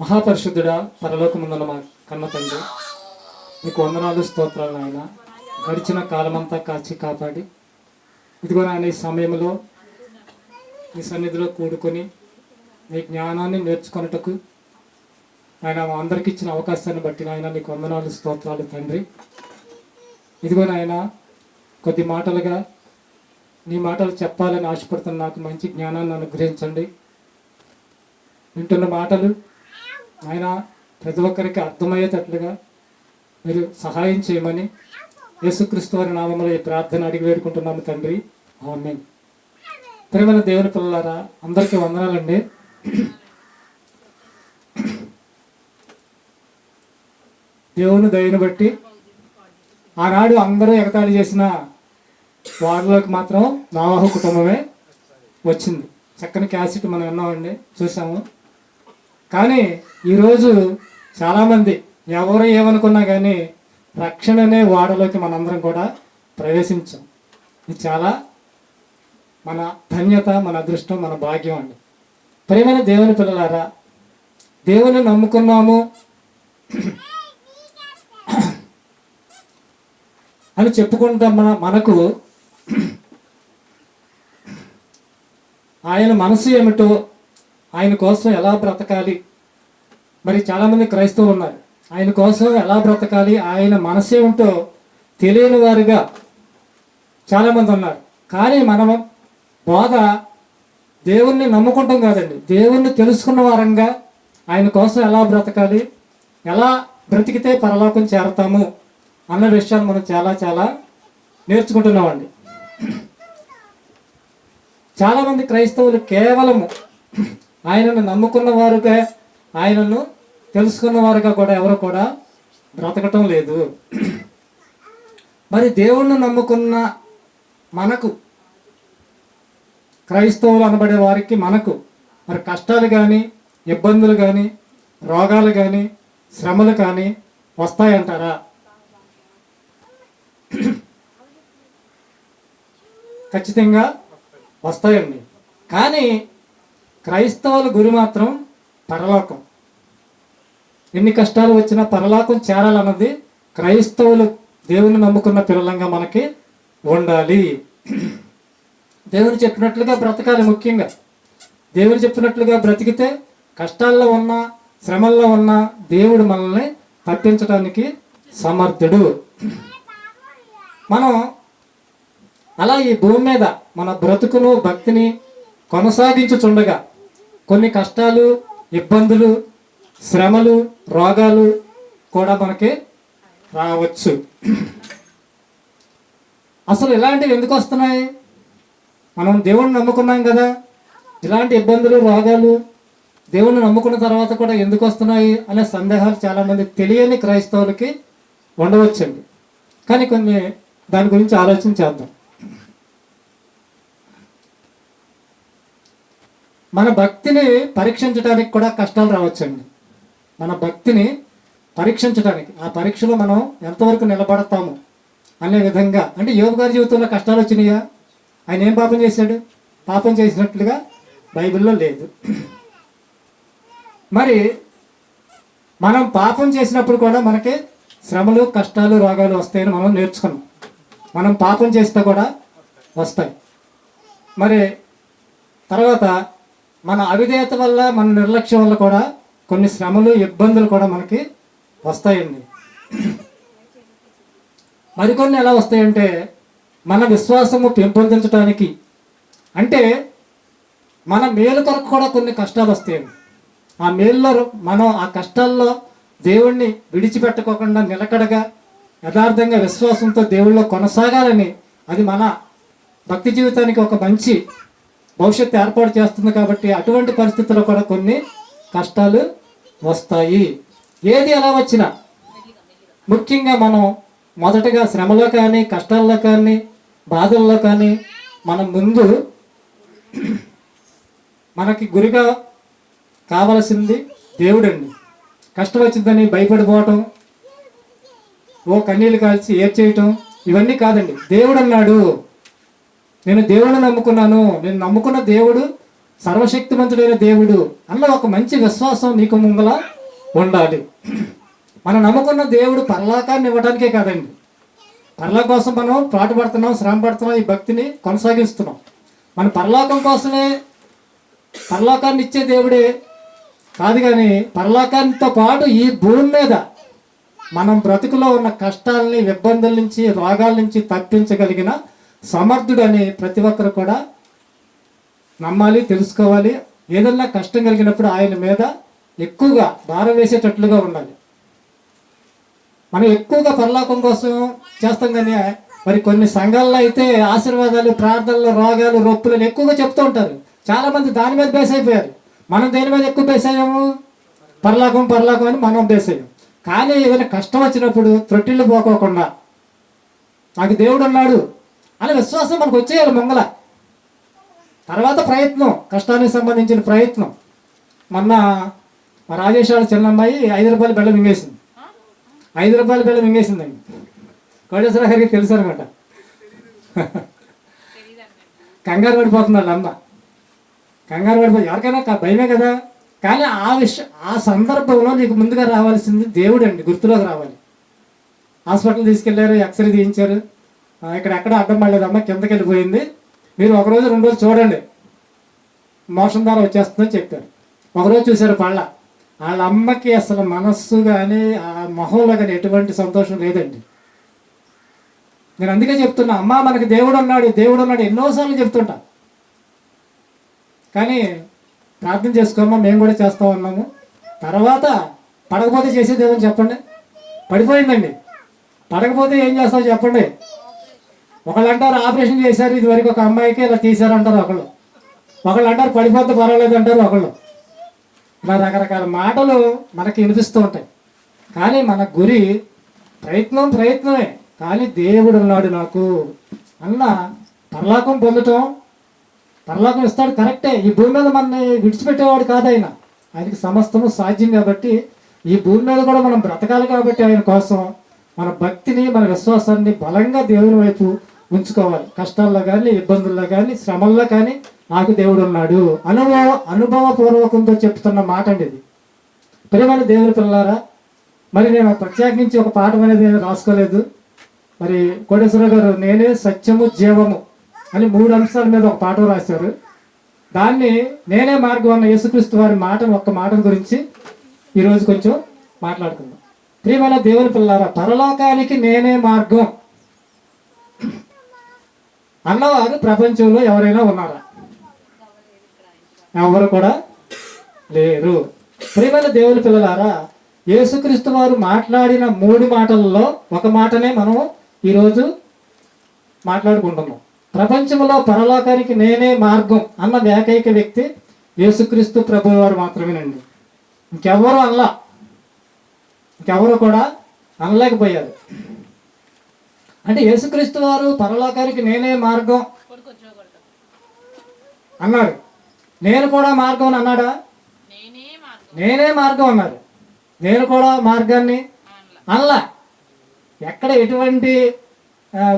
మహాపరిశుద్ధుడా పరలోకముందున్న మా కన్న తండ్రి నీకు వందనాలు స్తోత్రాలు నాయన. గడిచిన కాలమంతా కాచి కాపాడి. ఇదిగో నాయన ఈ సమయంలో నీ సన్నిధిలో కూడుకొని నీ జ్ఞానాన్ని నేర్చుకొనుటకు ఆయన అందరికి ఇచ్చిన అవకాశాన్ని బట్టి నాయన నీకు వందనాలు స్తోత్రాలు తండ్రి. ఇదిగో నాయన కొద్ది మాటలుగా నీ మాటలు చెప్పాలని ఆశపడుతున్న నాకు మంచి జ్ఞానాన్ని అనుగ్రహించండి. వింటున్న మాటలు ఆయన ప్రతి ఒక్కరికి అర్థమయ్యేటట్లుగా మీరు సహాయం చేయమని యేసుక్రీస్తు వారి నామంలో ఈ ప్రార్థన అడిగి వేడుకుంటున్నాము తండ్రి. ఆమె ప్రేమల దేవుని పిల్లలారా అందరికీ వందనాలండి. దేవుని దయను బట్టి ఆనాడు అందరూ ఎగతాళి చేసిన వార్డులోకి మాత్రం నావాహు కుటుంబమే వచ్చింది. చక్కని క్యాసెట్ మనం విన్నామండి చూసాము కానీ ఈరోజు చాలామంది ఎవరు ఏమనుకున్నా కానీ రక్షణ అనే వాడలోకి మనందరం కూడా ప్రవేశించాం. ఇది చాలా మన ధన్యత మన అదృష్టం మన భాగ్యం అండి. ప్రేమైన దేవుని పిల్లలారా దేవుని నమ్ముకున్నాము అని చెప్పుకుంటాం మన మనకు ఆయన మనసు ఏమిటో ఆయన కోసం ఎలా బ్రతకాలి? మరి చాలామంది క్రైస్తవులు ఉన్నారు. ఆయన కోసం ఎలా బ్రతకాలి? ఆయన మనసు ఏమిటో తెలియని వారుగా చాలామంది ఉన్నారు. కానీ మనం బోధ దేవుణ్ణి నమ్ముకుంటాం కాదండి. దేవుణ్ణి తెలుసుకున్న వారంగా ఆయన కోసం ఎలా బ్రతకాలి? ఎలా బ్రతికితే పరలోకం చేరతాము? అన్న విషయాలు మనం చాలా చాలా నేర్చుకుంటున్నామండి. చాలామంది క్రైస్తవులు కేవలము ఆయనను నమ్ముకున్న వారుగా ఆయనను తెలుసుకున్న వారుగా కూడా ఎవరు కూడా బ్రతకటం లేదు. మరి దేవుణ్ణి నమ్ముకున్న మనకు క్రైస్తవులు అనబడే వారికి మనకు మరి కష్టాలు కానీ ఇబ్బందులు కానీ రోగాలు కానీ శ్రమలు కానీ వస్తాయంటారా? ఖచ్చితంగా వస్తాయండి. కానీ క్రైస్తవుల గురి మాత్రం పరలోకం. ఎన్ని కష్టాలు వచ్చినా పరలోకం చేరాలన్నది క్రైస్తవులు దేవుని నమ్ముకున్న పిల్లలంగా మనకి ఉండాలి. దేవుని చెప్పినట్లుగా బ్రతకాలి ముఖ్యంగా. దేవుడు చెప్పినట్లుగా బ్రతికితే కష్టాల్లో ఉన్న శ్రమల్లో ఉన్న దేవుడు మనల్ని తప్పించడానికి సమర్థుడు. మనం అలా ఈ భూమి మీద మన బ్రతుకును భక్తిని కొనసాగించుచుండగా కొన్ని కష్టాలు ఇబ్బందులు శ్రమలు రోగాలు కూడా మనకి రావచ్చు. అసలు ఇలాంటివి ఎందుకు వస్తున్నాయి? మనం దేవుణ్ణి నమ్ముకున్నాం కదా. ఇలాంటి ఇబ్బందులు రోగాలు దేవుణ్ణి నమ్ముకున్న తర్వాత కూడా ఎందుకు వస్తున్నాయి అనే సందేహాలు చాలామంది తెలియని క్రైస్తవులకి ఉండవచ్చండి. కానీ కొన్ని దాని గురించి ఆలోచన చేద్దాం. మన భక్తిని పరీక్షించడానికి కూడా కష్టాలు రావచ్చండి. మన భక్తిని పరీక్షించడానికి ఆ పరీక్షలో మనం ఎంతవరకు నిలబడతాము అనే విధంగా అంటే యోగ గారి జీవితంలో కష్టాలు వచ్చినాయా? ఆయన ఏం పాపం చేశాడు? పాపం చేసినట్లుగా బైబిల్లో లేదు. మరి మనం పాపం చేసినప్పుడు కూడా మనకి శ్రమలు కష్టాలు రోగాలు వస్తాయని మనం నేర్చుకున్నాం. మనం పాపం చేస్తే కూడా వస్తాయి. మరి తర్వాత మన అవిధేయత వల్ల మన నిర్లక్ష్యం వల్ల కూడా కొన్ని శ్రమలు ఇబ్బందులు కూడా మనకి వస్తాయండి. మరికొన్ని ఎలా వస్తాయంటే మన విశ్వాసము పెంపొందించడానికి అంటే మన మేలు కొరకు కూడా కొన్ని కష్టాలు వస్తాయండి. ఆ మేలులో మనం ఆ కష్టాల్లో దేవుణ్ణి విడిచిపెట్టుకోకుండా నిలకడగా యథార్థంగా విశ్వాసంతో దేవుళ్ళో కొనసాగాలని అది మన భక్తి జీవితానికి ఒక మంచి భవిష్యత్తు ఏర్పాటు చేస్తుంది కాబట్టి అటువంటి పరిస్థితుల్లో కూడా కొన్ని కష్టాలు వస్తాయి. ఏది ఎలా వచ్చినా ముఖ్యంగా మనం మొదటగా శ్రమలో కానీ కష్టాల్లో కానీ బాధల్లో కానీ మనం ముందు మనకి గురిగా కావలసింది దేవుడండి. కష్టం వచ్చిందని భయపడిపోవటం ఓ కన్నీళ్ళు కాల్చి ఏడ్చేయటం ఇవన్నీ కాదండి. దేవుడు అన్నాడు. నేను దేవుడిని నమ్ముకున్నాను. నేను నమ్ముకున్న దేవుడు సర్వశక్తివంతుడైన దేవుడు అన్న ఒక మంచి విశ్వాసం నీకు ముంగల ఉండాలి. మనం నమ్ముకున్న దేవుడు పరలోకాన్ని ఇవ్వడానికే కాదండి. పరలోకం కోసం మనం పాటుపడుతున్నాం శ్రమ పడుతున్నాం ఈ భక్తిని కొనసాగిస్తున్నాం. మన పరలోకం కోసమే పరలోకాన్ని ఇచ్చే దేవుడే కాదు కానీ పరలోకానితో పాటు ఈ భూమి మీద మనం బ్రతుకులో ఉన్న కష్టాలని ఇబ్బందుల నుంచి రోగాల నుంచి తప్పించగలిగిన సమర్థుడని ప్రతి ఒక్కరు కూడా నమ్మాలి తెలుసుకోవాలి. ఏదన్నా కష్టం కలిగినప్పుడు ఆయన మీద ఎక్కువగా భారం వేసేటట్లుగా ఉండాలి. మనం ఎక్కువగా పరలోకం కోసం చేస్తాం కానీ మరి కొన్ని సంఘాల్లో అయితే ఆశీర్వాదాలు ప్రార్థనలు రోగాలు రొప్పులు ఎక్కువగా చెప్తూ ఉంటారు. చాలామంది దాని మీద బేస్ అయిపోయారు. మనం దేని మీద ఎక్కువ బేస్ అయ్యాము? పరలోకం పరలోకం అని మనం బేస్ అయ్యాం. కానీ ఏదైనా కష్టం వచ్చినప్పుడు త్రొట్టిల్లు పోకోకుండా నాకు దేవుడు ఉన్నాడు. అనే విశ్వాసం మనకు వచ్చేయాలి మొంగల తర్వాత ప్రయత్నం కష్టానికి సంబంధించిన ప్రయత్నం. మొన్న మా రాజేష్ వాళ్ళ చిన్నమ్మాయి ఐదు రూపాయలు బెల్లం మింగేసింది. ఐదు రూపాయల బిళ్ళ మింగేసిందండి కోటేశ్వర గారికి తెలుసు అనమాట కంగారు పడిపోతున్నాడు అమ్మ. కంగారు పడిపోయి ఎవరికైనా భయమే కదా. కానీ ఆ విషయం ఆ సందర్భంలో నీకు ముందుగా రావాల్సింది దేవుడు అండి గుర్తులోకి రావాలి. హాస్పిటల్ తీసుకెళ్ళారు ఎక్స్రే తీయించారు. ఇక్కడ ఎక్కడ అడ్డం పడలేదమ్మా కిందకి వెళ్ళిపోయింది. మీరు ఒకరోజు రెండు రోజులు చూడండి. మోషన్ ద్వారా వచ్చేస్తుందని చెప్పారు. ఒకరోజు చూశారు పళ్ళ. వాళ్ళ అమ్మకి అసలు మనస్సు కానీ ఆ మొహంలో కానీ ఎటువంటి సంతోషం లేదండి. నేను అందుకే చెప్తున్నా అమ్మ మనకి దేవుడు ఉన్నాడు దేవుడు ఉన్నాడు ఎన్నోసార్లు చెప్తుంటా. కానీ ప్రార్థన చేసుకోమ్మా మేము కూడా చేస్తూ ఉన్నాము. తర్వాత పడకపోతే చేసేది ఏమని చెప్పండి? పడిపోయిందండి. పడకపోతే ఏం చేస్తావు చెప్పండి? ఒకళ్ళు అంటారు ఆపరేషన్ చేశారు ఇది వరకు ఒక అమ్మాయికి ఇలా తీశారు అంటారు ఒకళ్ళు. ఒకళ్ళు అంటారు పడిపోతే పర్వాలేదు అంటారు ఒకళ్ళు. ఇలా రకరకాల మాటలు మనకి వినిపిస్తూ ఉంటాయి. కానీ మన గురి ప్రయత్నం ప్రయత్నమే. కానీ దేవుడు ఉన్నాడు నాకు అన్న పరలోకం పొందటం పరలోకం ఇస్తాడు కరెక్టే. ఈ భూమి మీద మనని విడిచిపెట్టేవాడు కాదు ఆయన. ఆయనకి సమస్తము సాధ్యం కాబట్టి ఈ భూమి మీద కూడా మనం బ్రతకాలి కాబట్టి ఆయన కోసం మన భక్తిని మన విశ్వాసాన్ని బలంగా దేవుని వైపు ఉంచుకోవాలి. కష్టాల్లో కానీ ఇబ్బందుల్లో కానీ శ్రమల్లో కానీ నాకు దేవుడు ఉన్నాడు. అనుభవ అనుభవపూర్వకంతో చెప్తున్న మాట అండి ఇది. ప్రేమని దేవుని పిల్లారా మరి నేను ప్రత్యేకించి ఒక పాఠం అనేది నేను రాసుకోలేదు. మరి కోటేశ్వర గారు నేనే సత్యము జీవము అని మూడు అంశాల మీద ఒక పాఠం రాశారు. దాన్ని నేనే మార్గం అన్న యేసుక్రీస్తు వారి మాట ఒక్క మాట గురించి ఈరోజు కొంచెం మాట్లాడుకుందాం. ప్రియమైన దేవుని పిల్లారా పరలోకానికి నేనే మార్గం. అన్నవారు ప్రపంచంలో ఎవరైనా ఉన్నారా? ఎవరు కూడా లేరు. ప్రియమైన దేవుని పిల్లలారా యేసుక్రీస్తు వారు మాట్లాడిన మూడు మాటల్లో ఒక మాటనే మనం ఈరోజు మాట్లాడుకుంటున్నాం. ప్రపంచంలో పరలోకానికి నేనే మార్గం అన్న ఏకైక వ్యక్తి యేసుక్రీస్తు ప్రభు వారు మాత్రమేనండి. ఇంకెవరు అనలా. ఇంకెవరు కూడా అనలేకపోయారు. అంటే యేసుక్రీస్తు వారు పరలోకానికి నేనే మార్గం అన్నాడు. నేను కూడా మార్గం అని అన్నాడా? నేనే మార్గం అన్నారు నేను కూడా మార్గాన్ని అనలా. ఎక్కడ ఎటువంటి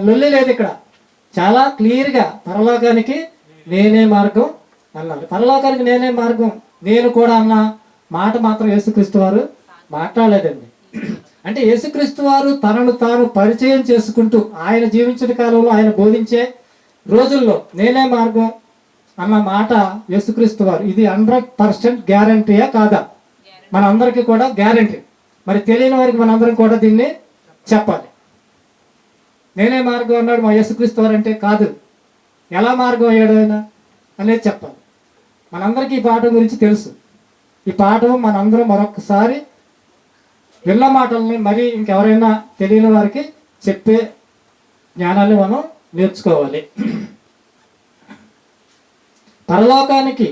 లొల్లి లేదు ఇక్కడ. చాలా క్లియర్గా పరలోకానికి నేనే మార్గం అన్నారు పరలోకానికి నేనే మార్గం. నేను కూడా అన్న మాట మాత్రం యేసుక్రీస్తు వారు మాట్లాడలేదండి. అంటే యేసుక్రీస్తు వారు తనను తాను పరిచయం చేసుకుంటూ ఆయన జీవించిన కాలంలో ఆయన బోధించే రోజుల్లో నేనే మార్గం అన్న మాట యేసుక్రీస్తు వారు. ఇది హండ్రెడ్ పర్సెంట్ గ్యారంటీయా కాదా? మనందరికీ కూడా గ్యారంటీ. మరి తెలియని వారికి మనందరం కూడా దీన్ని చెప్పాలి. నేనే మార్గం అన్నాడు మా యేసుక్రీస్తు వారు అంటే కాదు. ఎలా మార్గం అయ్యాడు ఆయన అనేది చెప్పాలి. మనందరికీ ఈ పాఠం గురించి తెలుసు. ఈ పాఠం మనందరం మరొకసారి విన్న మాటల్ని మరి ఇంకెవరైనా తెలియని వారికి చెప్పే జ్ఞానాన్ని మనం నేర్చుకోవాలి. పరలోకానికి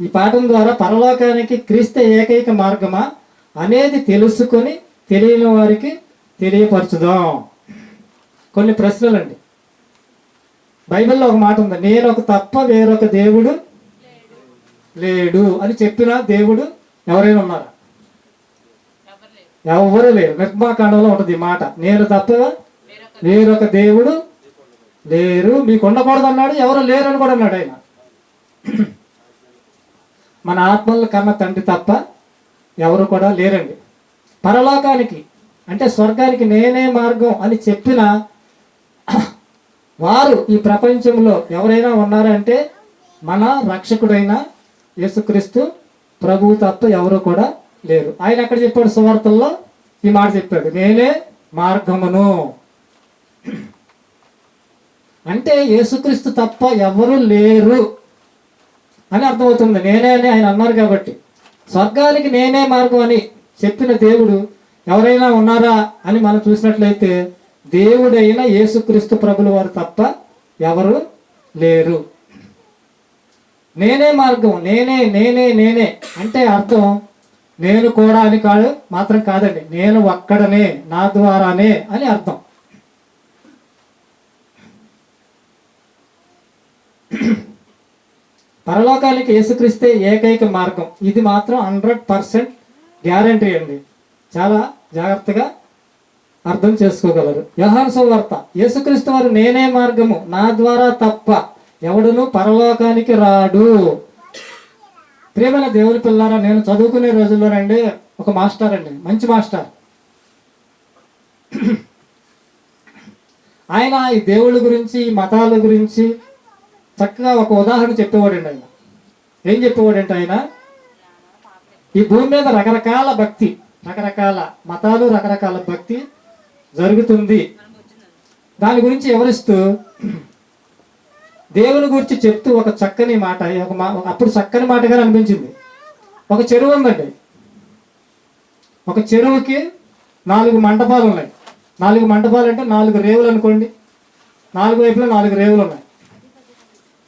ఈ పాఠం ద్వారా పరలోకానికి క్రీస్తు ఏకైక మార్గమా అనేది తెలుసుకొని తెలియని వారికి తెలియపరచుదాం. కొన్ని ప్రశ్నలండి. బైబిల్లో ఒక మాట ఉంది నేను ఒక తప్ప వేరొక దేవుడు లేడు అని చెప్పిన దేవుడు ఎవరైనా ఉన్నారా? ఎవరు లేరు. నిర్మాకాండంలో ఉంటుంది ఈ మాట. నేను తప్ప వేరొక వేరొక దేవుడు లేరు. మీకు ఉండకూడదు అన్నాడు ఎవరు లేరు అని కూడా అన్నాడు ఆయన. మన ఆత్మల కన్న తండ్రి తప్ప ఎవరు కూడా లేరండి. పరలోకానికి అంటే స్వర్గానికి నేనే మార్గం అని చెప్పిన వారు ఈ ప్రపంచంలో ఎవరైనా ఉన్నారంటే మన రక్షకుడైన యేసుక్రీస్తు ప్రభువు తప్ప ఎవరు కూడా లేరు ఆయన ఎక్కడ చెప్పాడు? సువార్తల్లో ఈ మాట చెప్పాడు. నేనే మార్గమును. అంటే యేసుక్రీస్తు తప్ప ఎవరు లేరు అని అర్థమవుతుంది. నేనే అని ఆయన అన్నారు కాబట్టి. స్వర్గానికి నేనే మార్గం అని చెప్పిన దేవుడు ఎవరైనా ఉన్నారా అని మనం చూసినట్లయితే దేవుడైన యేసుక్రీస్తు ప్రభుల వారు తప్ప ఎవరు లేరు. నేనే మార్గం. నేనే నేనే నేనే అంటే అర్థం నేను కూడా అని కాదు మాత్రం కాదండి. నేను ఒక్కడనే నా ద్వారానే అని అర్థం. పరలోకానికి యేసుక్రీస్తే ఏకైక మార్గం. ఇది మాత్రం హండ్రెడ్ పర్సెంట్ గ్యారంటీ అండి. చాలా జాగ్రత్తగా అర్థం చేసుకోగలరు. వ్యవహార సువార్త యేసుక్రీస్తు వారు నేనే మార్గము నా ద్వారా తప్ప ఎవడును పరలోకానికి రాడు. ప్రియమైన దేవుని పిల్లారా నేను చదువుకునే రోజుల్లోనండి ఒక మాస్టర్ అండి మంచి మాస్టర్. ఆయన ఈ దేవుళ్ళ గురించి ఈ మతాల గురించి చక్కగా ఒక ఉదాహరణ చెప్పేవాడండి ఆయన. ఏం చెప్పేవాడంటే ఆయన ఈ భూమి మీద రకరకాల భక్తి రకరకాల మతాలు రకరకాల భక్తి జరుగుతుంది. దాని గురించి వివరిస్తూ దేవుని గురించి చెప్తూ ఒక చక్కని మాట ఒక అప్పుడు చక్కని మాటగా అనిపించింది. ఒక చెరువు ఉందండి. ఒక చెరువుకి నాలుగు మంటపాలు ఉన్నాయి. నాలుగు మంటపాలు అంటే నాలుగు రేవులు అనుకోండి. నాలుగు వైపులో నాలుగు రేవులు ఉన్నాయి.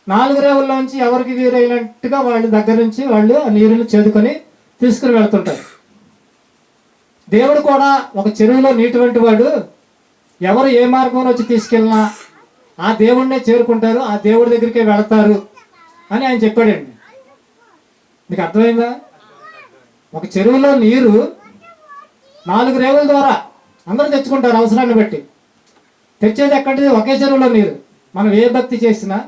నాలుగు రేవుల్లోంచి ఎవరికి వీరైనట్టుగా వాళ్ళ దగ్గర నుంచి వాళ్ళు ఆ నీరుని చేదుకొని తీసుకుని వెళ్తుంటారు. దేవుడు కూడా ఒక చెరువులో నీటువంటి వాడు. ఎవరు ఏ మార్గంలో వచ్చి తీసుకెళ్ళినా ఆ దేవుడినే చేరుకుంటారు ఆ దేవుడి దగ్గరికే వెళతారు అని ఆయన చెప్పాడండి. మీకు అర్థమైందా? ఒక చెరువులో నీరు నాలుగు రేవుల ద్వారా అందరూ తెచ్చుకుంటారు అవసరాన్ని బట్టి. తెచ్చేది ఎక్కడిది? ఒకే చెరువులో నీరు. మనం ఏ భక్తి చేసినా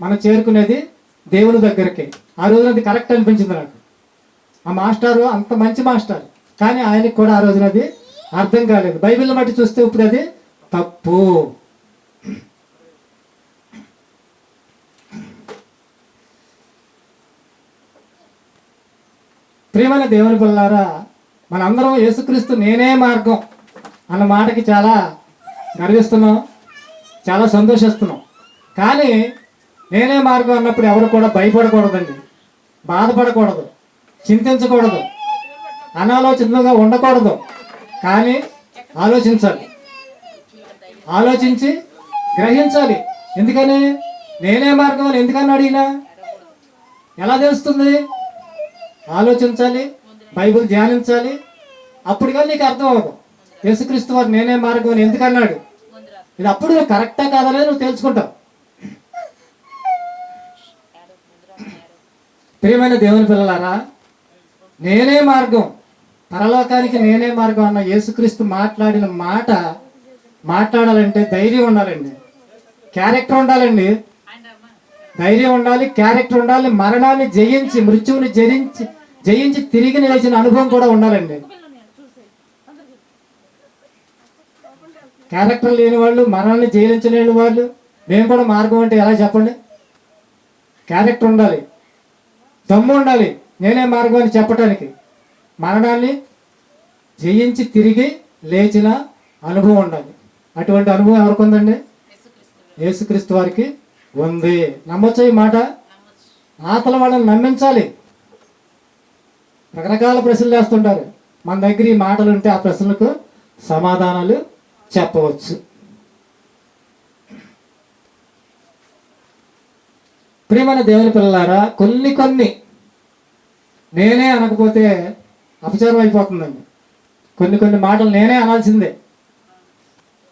మనం చేరుకునేది దేవుని దగ్గరికి. ఆ రోజున అది కరెక్ట్ అనిపించింది నాకు. ఆ మాస్టారు అంత మంచి మాస్టర్. కానీ ఆయనకి కూడా ఆ రోజున అది అర్థం కాలేదు. బైబిల్ని బట్టి చూస్తే ఇప్పుడు అది తప్పు. ప్రియమైన దేవుని పిల్లారా మనందరం యేసుక్రీస్తు నేనే మార్గం అన్న మాటకి చాలా గర్విస్తున్నాం చాలా సంతోషిస్తున్నాం. కానీ నేనే మార్గం అన్నప్పుడు ఎవరు కూడా భయపడకూడదండి. బాధపడకూడదు చింతించకూడదు అనాలోచితంగా ఉండకూడదు. కానీ ఆలోచించాలి. ఆలోచించి గ్రహించాలి. ఎందుకని? నేనే మార్గం అని ఎందుకని అడిగినా? ఎలా తెలుస్తుంది? ఆలోచించాలి బైబిల్ ధ్యానించాలి. అప్పుడు కానీ నీకు అర్థం అవ్వదు. యేసుక్రీస్తు వారు నేనే మార్గం అని ఎందుకన్నాడు ఇది అప్పుడు నువ్వు కరెక్టా కాదనే నువ్వు తెలుసుకుంటావు. ప్రియమైన దేవుని పిల్లలారా నేనే మార్గం పరలోకానికి నేనే మార్గం అన్న యేసుక్రీస్తు మాట్లాడిన మాట మాట్లాడాలంటే ధైర్యం ఉండాలండి. క్యారెక్టర్ ఉండాలండి. ధైర్యం ఉండాలి క్యారెక్టర్ ఉండాలి మరణాన్ని జయించి మృత్యువుని జయించి జయించి తిరిగి నిలిచిన అనుభవం కూడా ఉండాలండి. క్యారెక్టర్ లేని వాళ్ళు మరణాన్ని జయించలేని వాళ్ళు మేము కూడా మార్గం అంటే ఎలా చెప్పండి? క్యారెక్టర్ ఉండాలి. దమ్ము ఉండాలి. నేనే మార్గం అని చెప్పటానికి. మరణాన్ని జయించి తిరిగి లేచిన అనుభవం ఉండాలి. అటువంటి అనుభవం ఎవరికి ఉందండి యేసుక్రీస్తు వారికి ఉంది. నమ్మొచ్చే ఈ మాట? ఆతల వాళ్ళని నమ్మించాలి. రకరకాల ప్రశ్నలు వేస్తుంటారు. మన దగ్గర ఈ మాటలు ఉంటే ఆ ప్రశ్నలకు సమాధానాలు చెప్పవచ్చు. ప్రియమైన దేవుని పిల్లలారా కొన్ని కొన్ని నేనే అనకపోతే అపచారం అయిపోతుందండి. కొన్ని కొన్ని మాటలు నేనే అనాల్సిందే.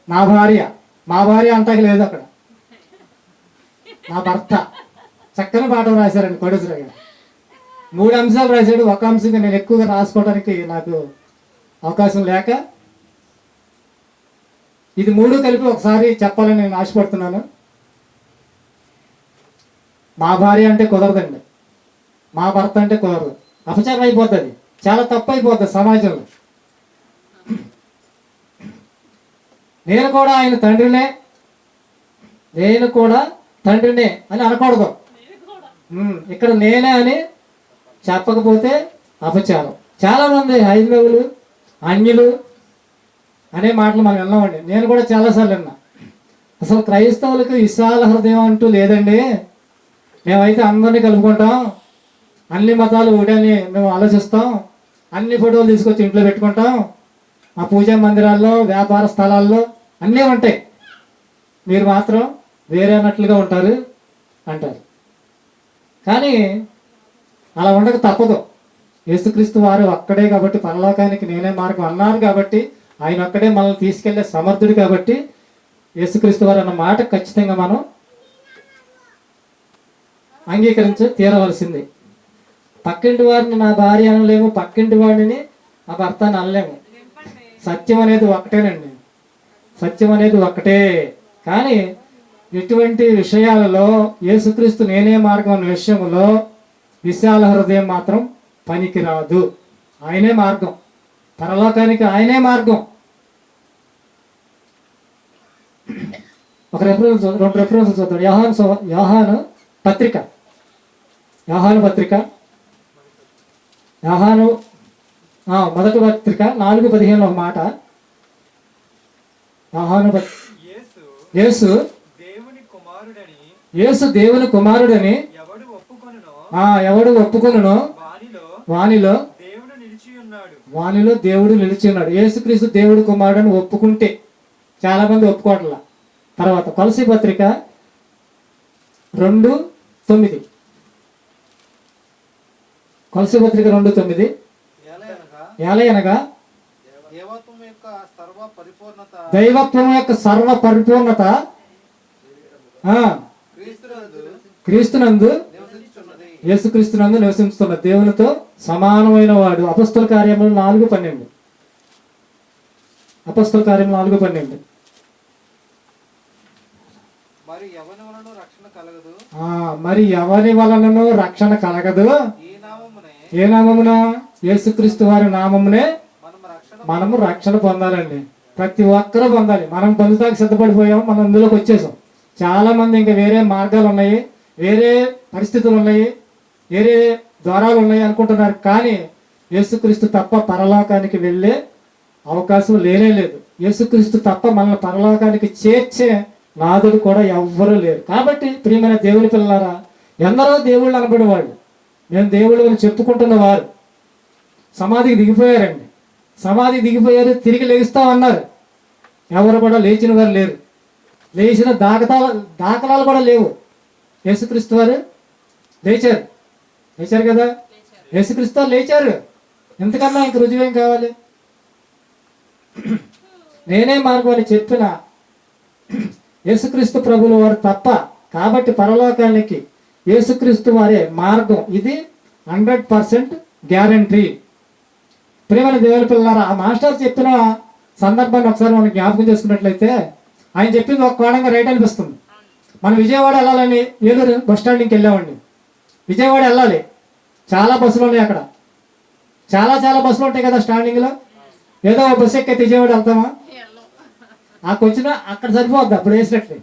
నా భార్య మా భార్య అంటాకి లేదు అక్కడ. నా భర్త. చక్కని పాఠం రాశారండి కోటేశ్వర గారు. మూడు అంశాలు రాశాడు. ఒక అంశంగా నేను ఎక్కువగా రాసుకోవడానికి నాకు అవకాశం లేక ఇది మూడు కలిపి ఒకసారి చెప్పాలని నేను ఆశపడుతున్నాను. మా భార్య అంటే కుదరదండి. మా భర్త అంటే కుదరదు. అపచారం అయిపోతుంది చాలా తప్పు అయిపోతుంది సమాజంలో. నేను కూడా ఆయన తండ్రినే నేను కూడా తండ్రినే అని అనకూడదు. ఇక్కడ నేనే అని చెప్పకపోతే అపచారం. చాలా మంది హైందవులు అన్యులు అనే మాటలు మనం విన్నామండి. నేను కూడా చాలాసార్లు విన్నా. అసలు క్రైస్తవులకు విశాల హృదయం అంటూ లేదండి. మేమైతే అందరినీ కలుపుకుంటాం. అన్ని మతాలు ఒకటని మేము ఆలోచిస్తాం. అన్ని ఫోటోలు తీసుకొచ్చి ఇంట్లో పెట్టుకుంటాం. ఆ పూజా మందిరాల్లో వ్యాపార స్థలాల్లో అన్నీ ఉంటాయి. మీరు మాత్రం వేరే అన్నట్లుగా ఉంటారు అంటారు. కానీ అలా ఉండక తప్పదు. యేసుక్రీస్తు వారు ఒక్కడే కాబట్టి పరలోకానికి నేనే మార్గం అన్నారు కాబట్టి ఆయన ఒక్కడే మనల్ని తీసుకెళ్ళే సమర్థుడు కాబట్టి యేసుక్రీస్తు వారు అన్న మాట ఖచ్చితంగా మనం అంగీకరించి తీరవలసింది. పక్కింటి వారిని నా భార్య అనలేము పక్కింటి వాడిని నా భర్త అనలేము. సత్యం అనేది ఒకటేనండి. సత్యం అనేది ఒకటే. కానీ ఎటువంటి విషయాలలో యేసుక్రీస్తు నేనే మార్గం అనే విషయంలో విశాల హృదయం మాత్రం పనికిరాదు. ఆయనే మార్గం. పరలోకానికి ఆయనే మార్గం. ఒక రెఫరెన్స్ రెండు రెఫరెన్స్ చూద్దాం. యోహాను యోహాను పత్రిక. యోహాను పత్రిక. యోహాను మొదటి పత్రిక నాలుగు పదిహేను ఒక మాట. యోహాను యేసు యేసు దేవుని కుమారుడని ఎవడు ఒప్పుకొనునో ఆ ఎవడు ఒప్పుకొనునో వానిలో వానిలో దేవుడు నిలిచి ఉన్నాడు వానిలో దేవుడు నిలిచి ఉన్నాడు యేసుక్రీస్తు దేవుడు కుమారుడని ఒప్పుకుంటే చాలా మంది ఒప్పుకోవట్లా. తర్వాత కొలసి పత్రిక రెండు తొమ్మిది. కొలసి పత్రిక రెండు తొమ్మిది. ఏలయనగా దేవత్వం యొక్క సర్వ పరిపూర్ణత క్రీస్తునందు యేసుక్రీస్తునందు నివసిస్తున్న దేవునితో సమానమైన వాడు. అపస్తుల కార్యములు నాలుగు పన్నెండు. అపస్తుల కార్యములు నాలుగు పన్నెండు. మరి ఎవరి వలనను రక్షణ కలగదు? ఏ నామమున? యేసుక్రీస్తు వారి నామమునే మనము రక్షణ పొందాలండి. ప్రతి ఒక్కరూ పొందాలి. మనం పొందుతాకి సిద్ధపడిపోయాం మనం ఇందులోకి వచ్చేసాం. చాలా మంది ఇంకా వేరే మార్గాలు ఉన్నాయి వేరే పరిస్థితులు ఉన్నాయి వేరే ద్వారాలు ఉన్నాయి అనుకుంటున్నారు. కానీ యేసుక్రీస్తు తప్ప పరలోకానికి వెళ్ళే అవకాశం లేనే లేదు. యేసుక్రీస్తు తప్ప మనల్ని పరలోకానికి చేర్చే నాదుడు కూడా ఎవ్వరూ లేరు. కాబట్టి ప్రియమైన దేవుని పిల్లలారా ఎందరో దేవుళ్ళు అనబడేవాళ్ళు మేము దేవుళ్ళు అని చెప్పుకుంటున్న వారు సమాధికి దిగిపోయారండి. సమాధికి దిగిపోయారు తిరిగి లెగుస్తామన్నారు ఎవరు కూడా లేచిన వారు లేరు. లేచిన దాఖతాలు దాఖలాలు కూడా లేవు. యేసుక్రీస్తు వారు లేచారు. లేచారు కదా? యేసుక్రీస్తు లేచారు. ఎంతకన్నా ఇంక రుజువేం కావాలి? నేనే మార్గం అని చెప్పిన యేసుక్రీస్తు ప్రభులు వారు తప్ప కాబట్టి పరలోకానికి యేసుక్రీస్తు వారే మార్గం. ఇది హండ్రెడ్ పర్సెంట్ గ్యారంటీ. ప్రియమైన దేవుని పిల్లలారా ఆ మాస్టర్ చెప్పిన సందర్భాన్ని ఒకసారి మనం జ్ఞాపకం చేసుకున్నట్లయితే ఆయన చెప్పింది ఒక కోణంగా రైట్ అనిపిస్తుంది. మనం విజయవాడ వెళ్ళాలని ఏలూరు బస్ స్టాండ్కి వెళ్ళామండి. విజయవాడ వెళ్ళాలి. చాలా బస్సులు ఉన్నాయి అక్కడ. చాలా చాలా బస్సులు ఉంటాయి కదా స్టాండింగ్లో. ఏదో ఒక బస్సు ఎక్కి విజయవాడ వెళ్తామా? ఆ వచ్చిన అక్కడ సరిపోద్ది అప్పుడు వేసినట్టు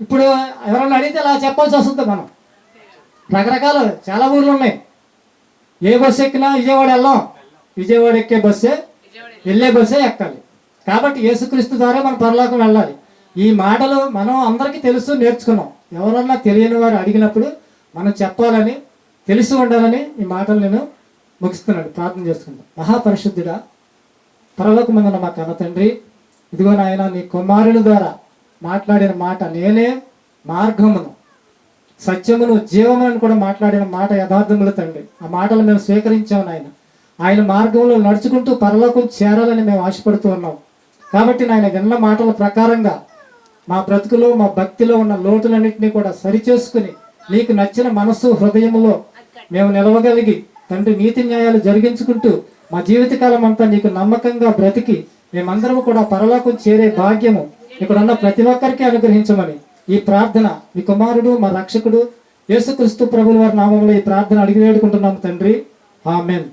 ఇప్పుడు ఎవరన్నా అడిగితే అలా చెప్పాల్సి వస్తుంది మనం. రకరకాల చాలా ఊర్లు ఉన్నాయి. ఏ బస్సు ఎక్కినా విజయవాడ వెళ్ళాం. విజయవాడ ఎక్కే బస్సే వెళ్ళే బస్సే ఎక్కాలి. కాబట్టి యేసుక్రీస్తు ద్వారా మనం పరలోకం వెళ్ళాలి. ఈ మాటలు మనం అందరికీ తెలుసు నేర్చుకున్నాం. ఎవరన్నా తెలియని వారు అడిగినప్పుడు మనం చెప్పాలని తెలిసి ఉండాలని ఈ మాటలు నేను ముగిస్తున్నాడు ప్రార్థన చేసుకుంటాను మహాపరిశుద్ధుడా పరలోకమందున మా కన్న తండ్రి ఇదిగో నాయన నీ కుమారుని ద్వారా మాట్లాడిన మాట నేనే మార్గమును సత్యమును జీవమును కూడా మాట్లాడిన మాట యథార్థములు తండ్రి. ఆ మాటలు మేము స్వీకరించాం నాయన. ఆయన మార్గంలో నడుచుకుంటూ పరలోకం చేరాలని మేము ఆశపడుతూ ఉన్నాం. కాబట్టి నాయన విన్న మాటల ప్రకారంగా మా బ్రతుకులో మా భక్తిలో ఉన్న లోటులన్నింటినీ కూడా సరిచేసుకుని నీకు నచ్చిన మనస్సు హృదయంలో మేము నిలవగలిగి తండ్రి నీతి న్యాయాలు జరిగించుకుంటూ మా జీవితకాలం అంతా నీకు నమ్మకంగా బ్రతికి మేమందరం కూడా పరలోకం చేరే భాగ్యము ఇక్కడున్న ప్రతి ఒక్కరికి అనుగ్రహించమని ఈ ప్రార్థన మీ కుమారుడు మా రక్షకుడు యేసుక్రీస్తు ప్రభుల వారి నామంలో ఈ ప్రార్థన అడిగి వేడుకుంటున్నాము తండ్రి. ఆమెన్.